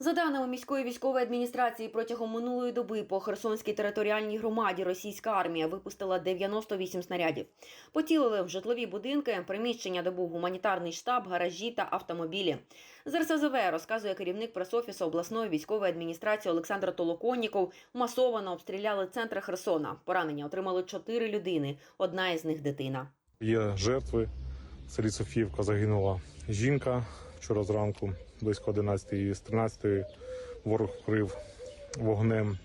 За даними міської військової адміністрації, протягом минулої доби по Херсонській територіальній громаді російська армія випустила 98 снарядів. Поцілили в житлові будинки, приміщення, де був гуманітарний штаб, гаражі та автомобілі. З РСЗВ розказує керівник пресофісу обласної військової адміністрації Олександр Толоконніков. Масово обстріляли центр Херсона. Поранення отримали чотири людини. Одна із них дитина. Є жертви. Селі Софіївка загинула жінка вчора зранку, близько 11 і з 13 ворог вкрив вогнем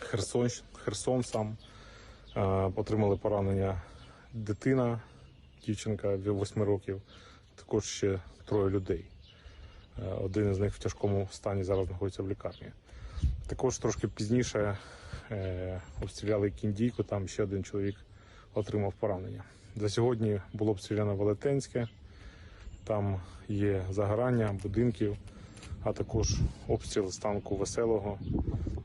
Херсон, Херсон сам. Е, Отримали поранення дитина, дівчинка 8 років, також ще троє людей. Е, Один із них в тяжкому стані зараз знаходиться в лікарні. Також трошки пізніше е, обстріляли кіндійку, там ще один чоловік отримав поранення. За сьогодні було обстріляно Велетенське, там є загорання будинків, а також обстріл з танку веселого.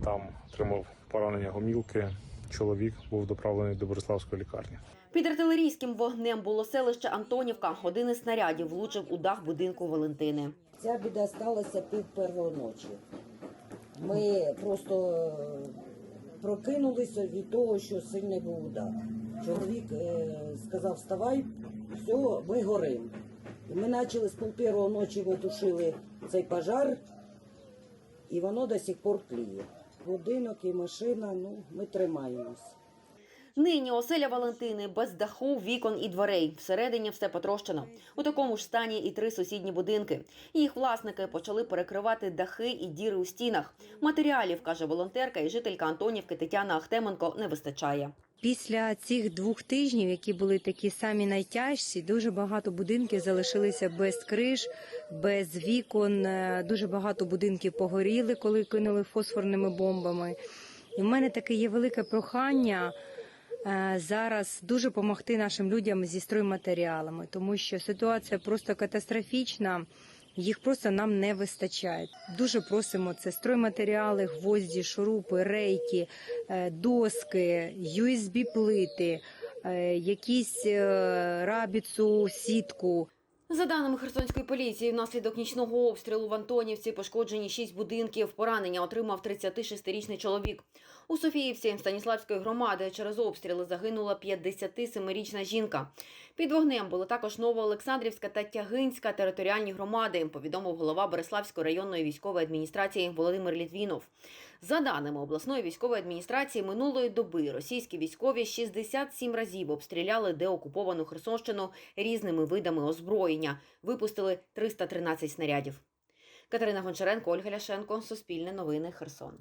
Там отримав поранення гомілки. Чоловік був доправлений до Бориславської лікарні. Під артилерійським вогнем було селище Антонівка. Один із снарядів влучив у дах будинку Валентини. Ця біда сталася пів первої ночі. Ми просто е, прокинулися від того, що сильний був удар. Чоловік е, сказав, вставай, все, ми горимо. Ми почали з первої ночі витушили цей пожар, і воно до сих пор тліє. Будинок і машина, ну, ми тримаємось. Нині оселя Валентини без даху, вікон і дверей. Всередині все потрощено. У такому ж стані і три сусідні будинки. Їх власники почали перекривати дахи і діри у стінах. Матеріалів, каже волонтерка і жителька Антонівки Тетяна Ахтеменко, не вистачає. Після цих двох тижнів, які були такі самі найтяжчі, дуже багато будинків залишилися без криш, без вікон. е, Дуже багато будинків погоріли, коли кинули фосфорними бомбами. І в мене таке є велике прохання зараз дуже допомогти нашим людям зі стройматеріалами, тому що ситуація просто катастрофічна. Їх просто нам не вистачає. Дуже просимо це стройматеріали, гвозді, шурупи, рейки, е, доски, USB-плити, е, якісь е, рабіцу, сітку. За даними Херсонської поліції, внаслідок нічного обстрілу в Антонівці пошкоджені шість будинків. Поранення отримав 36-річний чоловік. У Софіївці Станіславської громади через обстріли загинула 57-річна жінка. Під вогнем були також Новоолександрівська та Тягинська територіальні громади, повідомив голова Береславської районної військової адміністрації Володимир Літвінов. За даними обласної військової адміністрації, минулої доби російські військові 67 разів обстріляли деокуповану Херсонщину різними видами озброєння. Випустили 313 снарядів. Катерина Гончаренко, Ольга Ляшенко, Суспільне новини, Херсон.